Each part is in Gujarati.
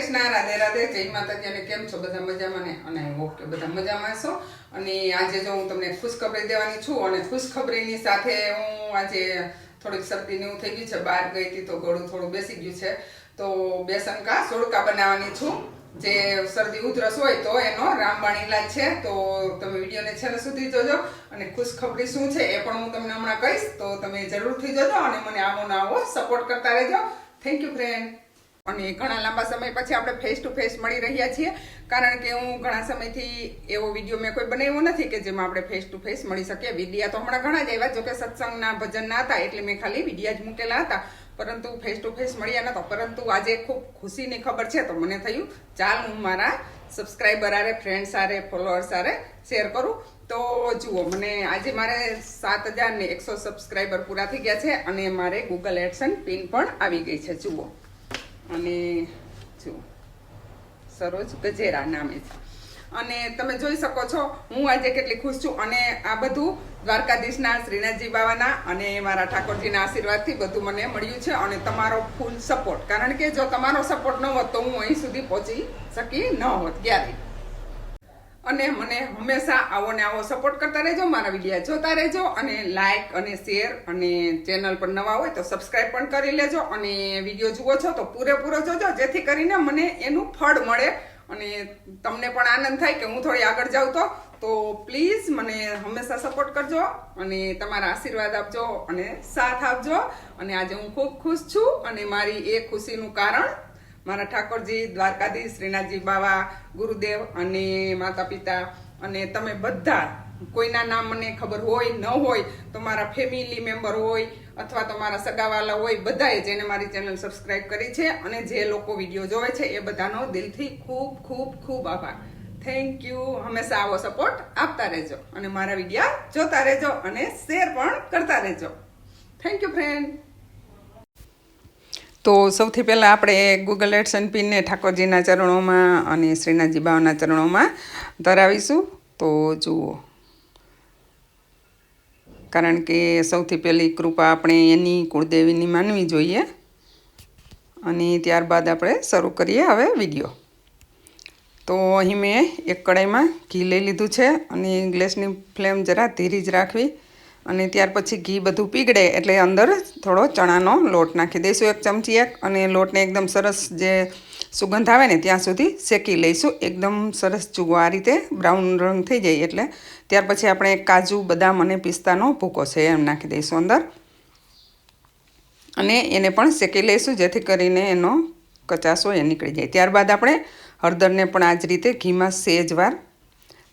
રાધે જય માતાજી કેમ છો? બધા મજામાં ને? અને ઓકે બધા મજામાં છો અને આજે જો હું તમને ખુશખબરી દેવાની છું, અને ખુશખબરીની સાથે હું આજે થોડીક શરદી એવું થઈ ગયું છે, બહાર ગઈ હતી તો ગળું થોડું બેસી ગયું છે. તો બેસન કા સોડકા બનાવવાની છું. જે શરદી ઉધરસ હોય તો એનો રામબાણ ઇલાજ છે. તો તમે વિડીયોને છેલ્લે સુધી જોજો. અને ખુશખબરી શું છે એ પણ હું તમને હમણાં કહીશ. તો તમે જરૂરથી જોજો અને મને આવો ને આવો સપોર્ટ કરતા રહેજો. થેન્ક યુ ફ્રેન્ડ અને ઘણા લાંબા સમય પછી આપણે ફેસ ટુ ફેસ મળી રહ્યા છીએ. કારણ કે હું ઘણા સમયથી એવો વીડિયો મેં કોઈ બનાવ્યો નથી કે જેમાં આપણે ફેસ ટુ ફેસ મળી શકીએ. વિડીયા તો હમણાં ઘણા જ આવ્યા, જોકે સત્સંગના ભજનના હતા, એટલે મેં ખાલી વિડીયા જ મૂકેલા હતા. પરંતુ ફેસ ટુ ફેસ મળ્યા નતા પરંતુ આજે ખૂબ ખુશીની ખબર છે, તો મને થયું, ચાલ હું મારા સબસ્ક્રાઈબર આરે ફ્રેન્ડ સારે ફોલોઅર્સ સારે શેર કરું. તો જુઓ, મને આજે મારે સાત હજાર ને એકસો સબસ્ક્રાઈબર પૂરા થઈ ગયા છે અને મારે ગૂગલ એડસન પિન પણ આવી ગઈ છે. જુઓ. અને જો, સરોજ ગજેરા નામે છે. અને તમે જોઈ શકો છો, હું આજે કેટલી ખુશ છું. અને આ બધું દ્વારકાધીશના શ્રીનાથજી બાવાના અને મારા ઠાકોરજીના આશીર્વાદથી બધું મને મળ્યું છે અને તમારો ફૂલ સપોર્ટ કારણ કે જો તમારો સપોર્ટ ન હોત તો હું અહીં સુધી પહોંચી શકી ન હોત, ક્યારેય. અને મને હંમેશા આવો ને આવો સપોર્ટ કરતા રહેજો, મારા વિડીયા જોતા રહેજો અને લાઇક અને શેર અને ચેનલ પર નવા હોય તો સબસ્ક્રાઈબ પણ કરી લેજો અને વીડિયો જુઓ છો તો પૂરેપૂરો જોજો, જેથી કરીને મને એનું ફળ મળે અને તમને પણ આનંદ થાય કે હું થોડી આગળ જાઉં તો. તો પ્લીઝ મને હંમેશા સપોર્ટ કરજો અને તમારા આશીર્વાદ આપજો અને સાથ આપજો અને આજે હું ખૂબ ખુશ છું અને મારી એ ખુશીનું કારણ મારા ઠાકોરજી, દ્વારકાધીશ શ્રીનાથજી બાવા, ગુરુદેવ અને માતા પિતા અને તમે બધા, કોઈના નામ મને ખબર હોય, ન હોય, તો મારા ફેમિલી મેમ્બર હોય અથવા તો મારા સગાવાલા હોય, બધાએ જેને મારી ચેનલ સબસ્ક્રાઇબ કરી છે અને જે લોકો વીડિયો જોવે છે, એ બધાનો દિલથી ખૂબ ખૂબ ખૂબ આભાર. થેન્ક યુ હંમેશા આવો સપોર્ટ આપતા રહેજો અને મારા વિડીયા જોતા રહેજો અને શેર પણ કરતા રહેજો. થેન્ક યુ ફ્રેન્ડ તો સૌથી પહેલાં આપણે ગૂગલ એડસન પિનને ઠાકોરજીના ચરણોમાં અને શ્રીનાથજી બાવાના ચરણોમાં ધરાવીશું. તો જુઓ. કારણ કે સૌથી પહેલી કૃપા આપણે એની કુળદેવીની માનવી જોઈએ. અને ત્યારબાદ આપણે શરૂ કરીએ હવે વીડિયો. તો અહીં મેં એક કડાઈમાં ઘી લઈ લીધું છે અને ગ્લેસની ફ્લેમ જરા ધીરી જ રાખવી. અને ત્યાર પછી ઘી બધું પીગળે એટલે અંદર થોડો ચણાનો લોટ નાખી દઈશું એક ચમચી એક અને લોટને એકદમ સરસ જે સુગંધ આવે ને ત્યાં સુધી શેકી લઈશું. એકદમ સરસ ચૂગો આ રીતે બ્રાઉન રંગ થઈ જાય એટલે. ત્યાર પછી આપણે કાજુ, બદામ અને પિસ્તાનો ભૂકો છે એમ નાખી દઈશું અંદર. અને એને પણ શેકી લઈશું જેથી કરીને એનો કચાસો એ નીકળી જાય. ત્યારબાદ આપણે હળદરને પણ આ જ રીતે ઘીમાં સેજ વાર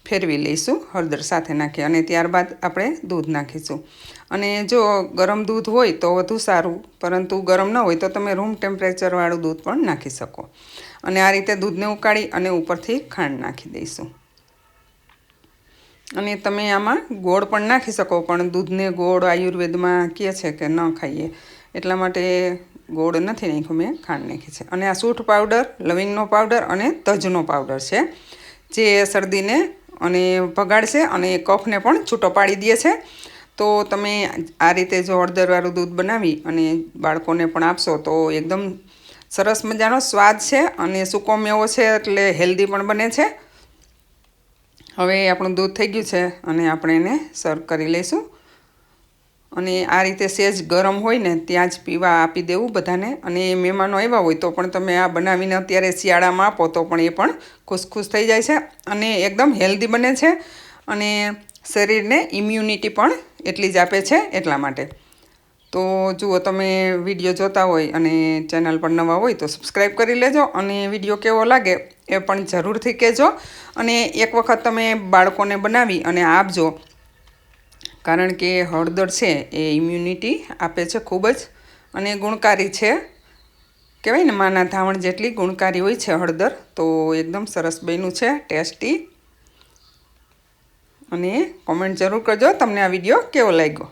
ફેરવી લઈશું, હળદર સાથે નાખી અને ત્યારબાદ આપણે દૂધ નાખીશું. અને જો ગરમ દૂધ હોય તો વધુ સારું, પરંતુ ગરમ ન હોય તો તમે રૂમ ટેમ્પરેચરવાળું દૂધ પણ નાખી શકો. અને આ રીતે દૂધને ઉકાળી અને ઉપરથી ખાંડ નાખી દઈશું. અને તમે આમાં ગોળ પણ નાખી શકો, પણ દૂધને ગોળ આયુર્વેદમાં કહે છે કે ન ખાઈએ. એટલા માટે ગોળ નથી નાખ્યું, મેં ખાંડ નાખી છે. અને આ સૂઠ પાવડર, લવિંગનો પાવડર અને તજનો પાવડર છે, જે શરદીને અને ભગાડશે અને કફને પણ છૂટો પાડી દે છે. તો તમે આ રીતે જો હળદરવાળું દૂધ બનાવી અને બાળકોને પણ આપશો તો એકદમ સરસ મજાનો સ્વાદ છે અને સૂકો મેવો છે એટલે હેલ્ધી પણ બને છે. હવે આપણું દૂધ થઈ ગયું છે અને આપણે એને સર્વ કરી લઈશું. અને આ રીતે સેજ ગરમ હોય ને ત્યાં જ પીવા આપી દેવું બધાને. અને મહેમાનો આવ્યા હોય તો પણ તમે આ બનાવીને અત્યારે શિયાળામાં આપો તો પણ એ પણ ખુશ ખુશ થઈ જાય છે અને એકદમ હેલ્ધી બને છે અને શરીરને ઇમ્યુનિટી પણ એટલી જ આપે છે એટલા માટે. તો જુઓ તમે વીડિયો જોતા હોય અને ચેનલ પર નવા હોય તો સબસ્ક્રાઈબ કરી લેજો અને વીડિયો કેવો લાગે એ પણ જરૂરથી કહેજો. અને એક વખત તમે બાળકોને બનાવી અને આપજો કારણ કે હળદર છે એ ઇમ્યુનિટી આપે છે ખૂબ જ અને ગુણકારી છે. કહેવાય ને માના ધાવણ જેટલી ગુણકારી હોય છે હળદર, તો એકદમ સરસ બન્યું છે, ટેસ્ટી. અને કોમેન્ટ જરૂર કરજો, તમને આ વીડિયો કેવો લાગ્યો?